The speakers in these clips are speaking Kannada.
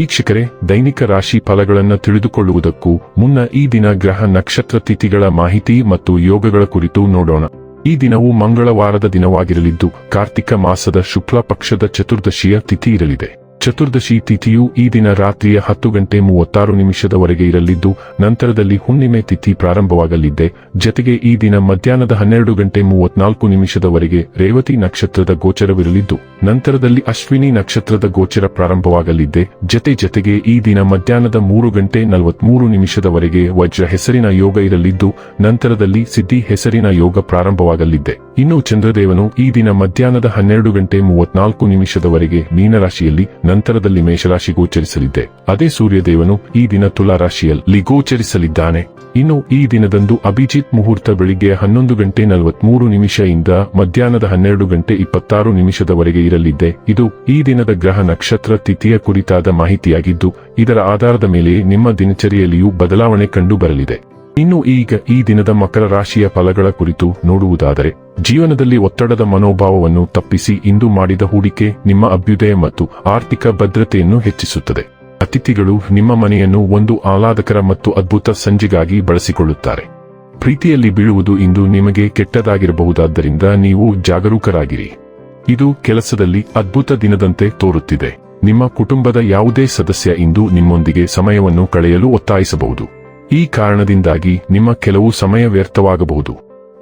ವೀಕ್ಷಕರೇ, ದೈನಿಕ ರಾಶಿ ಫಲಗಳನ್ನು ತಿಳಿದುಕೊಳ್ಳುವುದಕ್ಕೂ ಮುನ್ನ ಈ ದಿನ ಗ್ರಹ ನಕ್ಷತ್ರ ತಿಥಿಗಳ ಮಾಹಿತಿ ಮತ್ತು ಯೋಗಗಳ ಕುರಿತು ನೋಡೋಣ. ಈ ದಿನವು ಮಂಗಳವಾರದ ದಿನವಾಗಿರಲಿದ್ದು, ಕಾರ್ತಿಕ ಮಾಸದ ಶುಕ್ಲ ಪಕ್ಷದ ಚತುರ್ದಶಿಯ ತಿಥಿ ಇರಲಿದೆ. ಚತುರ್ದಶಿ ತಿಥಿಯು ಈ ದಿನ ರಾತ್ರಿಯ ಹತ್ತು ಗಂಟೆ ಮೂವತ್ತಾರು ನಿಮಿಷದವರೆಗೆ ಇರಲಿದ್ದು, ನಂತರದಲ್ಲಿ ಹುಣ್ಣಿಮೆ ತಿಥಿ ಪ್ರಾರಂಭವಾಗಲಿದ್ದೆ. ಜತೆಗೆ ಈ ದಿನ ಮಧ್ಯಾಹ್ನದ ಹನ್ನೆರಡು ಗಂಟೆ ಮೂವತ್ನಾಲ್ಕು ನಿಮಿಷದವರೆಗೆ ರೇವತಿ ನಕ್ಷತ್ರದ ಗೋಚರವಿರಲಿದ್ದು, ನಂತರದಲ್ಲಿ ಅಶ್ವಿನಿ ನಕ್ಷತ್ರದ ಗೋಚರ ಪ್ರಾರಂಭವಾಗಲಿದ್ದೆ. ಜತೆ ಜತೆಗೆ ಈ ದಿನ ಮಧ್ಯಾಹ್ನದ ಮೂರು ಗಂಟೆ ನಲವತ್ಮೂರು ನಿಮಿಷದವರೆಗೆ ವಜ್ರ ಹೆಸರಿನ ಯೋಗ ಇರಲಿದ್ದು, ನಂತರದಲ್ಲಿ ಸಿದ್ಧಿ ಹೆಸರಿನ ಯೋಗ ಪ್ರಾರಂಭವಾಗಲಿದ್ದೆ. ಇನ್ನು ಚಂದ್ರದೇವನು ಈ ದಿನ ಮಧ್ಯಾಹ್ನದ ಹನ್ನೆರಡು ಗಂಟೆ ಮೂವತ್ನಾಲ್ಕು ನಿಮಿಷದವರೆಗೆ ಮೀನರಾಶಿಯಲ್ಲಿ ನಂತರದಲ್ಲಿ ಮೇಷರಾಶಿ ಗೋಚರಿಸಲಿದ್ದೆ. ಅದೇ ಸೂರ್ಯದೇವನು ಈ ದಿನ ತುಲಾ ರಾಶಿಯಲ್ಲಿ ಗೋಚರಿಸಲಿದ್ದಾನೆ. ಇನ್ನು ಈ ದಿನದಂದು ಅಭಿಜಿತ್ ಮುಹೂರ್ತ ಬೆಳಿಗ್ಗೆ ಹನ್ನೊಂದು ಗಂಟೆ ನಲವತ್ಮೂರು ನಿಮಿಷದಿಂದ ಮಧ್ಯಾಹ್ನದ ಹನ್ನೆರಡು ಗಂಟೆ ಇಪ್ಪತ್ತಾರು ನಿಮಿಷದವರೆಗೆ ಇರಲಿದ್ದೆ. ಇದು ಈ ದಿನದ ಗ್ರಹ ನಕ್ಷತ್ರ ತಿಥಿಯ ಕುರಿತಾದ ಮಾಹಿತಿಯಾಗಿದ್ದು, ಇದರ ಆಧಾರದ ಮೇಲೆ ನಿಮ್ಮ ದಿನಚರಿಯಲ್ಲಿಯೂ ಬದಲಾವಣೆ ಕಂಡು ಬರಲಿದೆ. ಇನ್ನು ಈಗ ಈ ದಿನದ ಮಕರ ರಾಶಿಯ ಫಲಗಳ ಕುರಿತು ನೋಡುವುದಾದರೆ, ಜೀವನದಲ್ಲಿ ಒತ್ತಡದ ಮನೋಭಾವವನ್ನು ತಪ್ಪಿಸಿ ಇಂದು ಮಾಡಿದ ಹೂಡಿಕೆ ನಿಮ್ಮ ಅಭ್ಯುದಯ ಮತ್ತು ಆರ್ಥಿಕ ಭದ್ರತೆಯನ್ನು ಹೆಚ್ಚಿಸುತ್ತದೆ. ಅತಿಥಿಗಳು ನಿಮ್ಮ ಮನೆಯನ್ನು ಒಂದು ಆಹ್ಲಾದಕರ ಮತ್ತು ಅದ್ಭುತ ಸಂಜೆಗಾಗಿ ಬಳಸಿಕೊಳ್ಳುತ್ತಾರೆ. ಪ್ರೀತಿಯಲ್ಲಿ ಬೀಳುವುದು ಇಂದು ನಿಮಗೆ ಕೆಟ್ಟದಾಗಿರಬಹುದಾದ್ದರಿಂದ ನೀವು ಜಾಗರೂಕರಾಗಿರಿ. ಇದು ಕೆಲಸದಲ್ಲಿ ಅದ್ಭುತ ದಿನದಂತೆ ತೋರುತ್ತಿದೆ. ನಿಮ್ಮ ಕುಟುಂಬದ ಯಾವುದೇ ಸದಸ್ಯ ಇಂದು ನಿಮ್ಮೊಂದಿಗೆ ಸಮಯವನ್ನು ಕಳೆಯಲು ಒತ್ತಾಯಿಸಬಹುದು. ಈ ಕಾರಣದಿಂದಾಗಿ ನಿಮ್ಮ ಕೆಲವು ಸಮಯ ವ್ಯರ್ಥವಾಗಬಹುದು.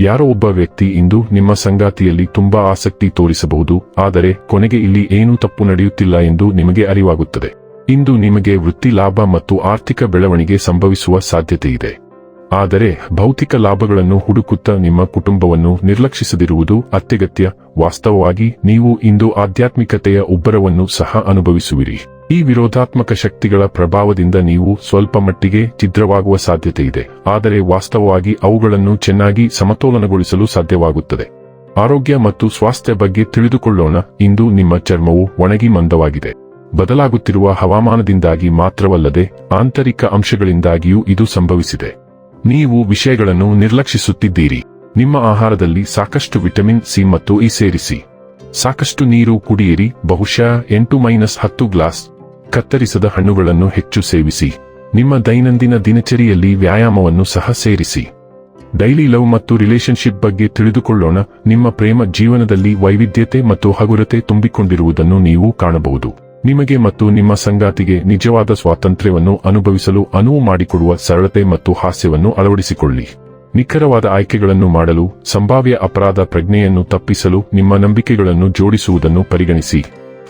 ಯಾರೋ ಒಬ್ಬ ವ್ಯಕ್ತಿ ಇಂದು ನಿಮ್ಮ ಸಂಗಾತಿಯಲ್ಲಿ ತುಂಬಾ ಆಸಕ್ತಿ ತೋರಿಸಬಹುದು, ಆದರೆ ಕೊನೆಗೆ ಇಲ್ಲಿ ಏನೂ ತಪ್ಪು ನಡೆಯುತ್ತಿಲ್ಲ ಎಂದು ನಿಮಗೆ ಅರಿವಾಗುತ್ತದೆ. ಇಂದು ನಿಮಗೆ ವೃತ್ತಿ ಲಾಭ ಮತ್ತು ಆರ್ಥಿಕ ಬೆಳವಣಿಗೆ ಸಂಭವಿಸುವ ಸಾಧ್ಯತೆಯಿದೆ. ಆದರೆ ಭೌತಿಕ ಲಾಭಗಳನ್ನು ಹುಡುಕುತ್ತಾ ನಿಮ್ಮ ಕುಟುಂಬವನ್ನು ನಿರ್ಲಕ್ಷಿಸದಿರುವುದು ಅತ್ಯಗತ್ಯ. ವಾಸ್ತವವಾಗಿ ನೀವು ಇಂದು ಆಧ್ಯಾತ್ಮಿಕತೆಯ ಉಬ್ಬರವನ್ನು ಸಹ ಅನುಭವಿಸುವಿರಿ. ಈ ವಿರೋಧಾತ್ಮಕ ಶಕ್ತಿಗಳ ಪ್ರಭಾವದಿಂದ ನೀವು ಸ್ವಲ್ಪ ಮಟ್ಟಿಗೆ ಛಿದ್ರವಾಗುವ ಸಾಧ್ಯತೆ ಇದೆ. ಆದರೆ ವಾಸ್ತವವಾಗಿ ಅವುಗಳನ್ನು ಚೆನ್ನಾಗಿ ಸಮತೋಲನಗೊಳಿಸಲು ಸಾಧ್ಯವಾಗುತ್ತದೆ. ಆರೋಗ್ಯ ಮತ್ತು ಸ್ವಾಸ್ಥ್ಯ ಬಗ್ಗೆ ತಿಳಿದುಕೊಳ್ಳೋಣ. ಇಂದು ನಿಮ್ಮ ಚರ್ಮವು ಒಣಗಿ ಮಂದವಾಗಿದೆ. ಬದಲಾಗುತ್ತಿರುವ ಹವಾಮಾನದಿಂದಾಗಿ ಮಾತ್ರವಲ್ಲದೆ ಆಂತರಿಕ ಅಂಶಗಳಿಂದಾಗಿಯೂ ಇದು ಸಂಭವಿಸಿದೆ. ನೀವು ವಿಷಯಗಳನ್ನು ನಿರ್ಲಕ್ಷಿಸುತ್ತಿದ್ದೀರಿ. ನಿಮ್ಮ ಆಹಾರದಲ್ಲಿ ಸಾಕಷ್ಟು ವಿಟಮಿನ್ ಸಿ ಮತ್ತು ಇ ಸೇರಿಸಿ. ಸಾಕಷ್ಟು ನೀರು ಕುಡಿಯಿರಿ. ಬಹುಶಃ ಎಂಟು ಮೈನಸ್ ಹತ್ತು ಗ್ಲಾಸ್ ಕತ್ತರಿಸದ ಹಣ್ಣುಗಳನ್ನು ಹೆಚ್ಚು ಸೇವಿಸಿ. ನಿಮ್ಮ ದೈನಂದಿನ ದಿನಚರಿಯಲ್ಲಿ ವ್ಯಾಯಾಮವನ್ನು ಸಹ ಸೇರಿಸಿ. ಡೈಲಿ ಲವ್ ಮತ್ತು ರಿಲೇಶನ್ಶಿಪ್ ಬಗ್ಗೆ ತಿಳಿದುಕೊಳ್ಳೋಣ. ನಿಮ್ಮ ಪ್ರೇಮ ಜೀವನದಲ್ಲಿ ವೈವಿಧ್ಯತೆ ಮತ್ತು ಹಗುರತೆ ತುಂಬಿಕೊಂಡಿರುವುದನ್ನು ನೀವು ಕಾಣಬಹುದು. ನಿಮಗೆ ಮತ್ತು ನಿಮ್ಮ ಸಂಗಾತಿಗೆ ನಿಜವಾದ ಸ್ವಾತಂತ್ರ್ಯವನ್ನು ಅನುಭವಿಸಲು ಅನುವು ಮಾಡಿಕೊಡುವ ಸರಳತೆ ಮತ್ತು ಹಾಸ್ಯವನ್ನು ಅಳವಡಿಸಿಕೊಳ್ಳಿ. ನಿಖರವಾದ ಆಯ್ಕೆಗಳನ್ನು ಮಾಡಲು, ಸಂಭಾವ್ಯ ಅಪರಾಧ ಪ್ರಜ್ಞೆಯನ್ನು ತಪ್ಪಿಸಲು ನಿಮ್ಮ ನಂಬಿಕೆಗಳನ್ನು ಜೋಡಿಸುವುದನ್ನು ಪರಿಗಣಿಸಿ.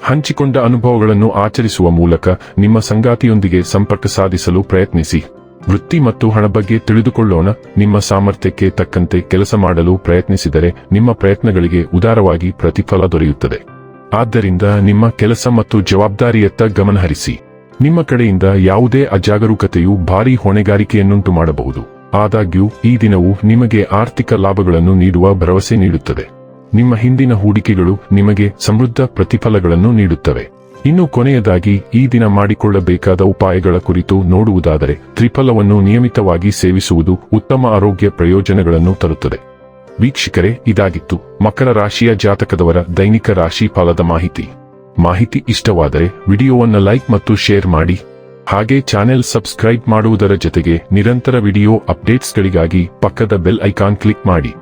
ಹಂಚಿಕೊಂಡ ಅನುಭವಗಳನ್ನು ಆಚರಿಸುವ ಮೂಲಕ ನಿಮ್ಮ ಸಂಗಾತಿಯೊಂದಿಗೆ ಸಂಪರ್ಕ ಸಾಧಿಸಲು ಪ್ರಯತ್ನಿಸಿ. ವೃತ್ತಿ ಮತ್ತು ಹಣ ಬಗ್ಗೆ ತಿಳಿದುಕೊಳ್ಳೋಣ. ನಿಮ್ಮ ಸಾಮರ್ಥ್ಯಕ್ಕೆ ತಕ್ಕಂತೆ ಕೆಲಸ ಮಾಡಲು ಪ್ರಯತ್ನಿಸಿದರೆ ನಿಮ್ಮ ಪ್ರಯತ್ನಗಳಿಗೆ ಉದಾರವಾಗಿ ಪ್ರತಿಫಲ ದೊರೆಯುತ್ತದೆ. ಆದ್ದರಿಂದ ನಿಮ್ಮ ಕೆಲಸ ಮತ್ತು ಜವಾಬ್ದಾರಿಯತ್ತ ಗಮನಹರಿಸಿ. ನಿಮ್ಮ ಕಡೆಯಿಂದ ಯಾವುದೇ ಅಜಾಗರೂಕತೆಯು ಭಾರೀ ಹೊಣೆಗಾರಿಕೆಯನ್ನುಂಟು ಮಾಡಬಹುದು ಆದಾಗ್ಯೂ, ಈ ದಿನವು ನಿಮಗೆ ಆರ್ಥಿಕ ಲಾಭಗಳನ್ನು ನೀಡುವ ಭರವಸೆ ನೀಡುತ್ತದೆ. ನಿಮ್ಮ ಹಿಂದಿನ ಹೂಡಿಕೆಗಳು ನಿಮಗೆ ಸಮೃದ್ಧ ಪ್ರತಿಫಲಗಳನ್ನು ನೀಡುತ್ತವೆ. ಇನ್ನು ಕೊನೆಯದಾಗಿ, ಈ ದಿನ ಮಾಡಿಕೊಳ್ಳಬೇಕಾದ ಉಪಾಯಗಳ ಕುರಿತು ನೋಡುವುದಾದರೆ, ತ್ರಿಫಲವನ್ನು ನಿಯಮಿತವಾಗಿ ಸೇವಿಸುವುದು ಉತ್ತಮ ಆರೋಗ್ಯ ಪ್ರಯೋಜನಗಳನ್ನು ತರುತ್ತದೆ. ವೀಕ್ಷಕರೇ, ಇದಾಗಿತ್ತು. ಮಕರ ರಾಶಿಯ ಜಾತಕದವರ ದೈನಿಕ ರಾಶಿ ಫಲದ ಮಾಹಿತಿ. ಮಾಹಿತಿ ಇಷ್ಟವಾದರೆ, ವಿಡಿಯೋವನ್ನು ಲೈಕ್ ಮತ್ತು ಶೇರ್ ಮಾಡಿ. ಹಾಗೆ ಚಾನೆಲ್ ಸಬ್ಸ್ಕ್ರೈಬ್ ಮಾಡುವುದರ ಜೊತೆಗೆ ನಿರಂತರ ವಿಡಿಯೋ ಅಪ್ಡೇಟ್ಸ್ಗಳಿಗಾಗಿ ಪಕ್ಕದ ಬೆಲ್ ಐಕಾನ್ ಕ್ಲಿಕ್ ಮಾಡಿ.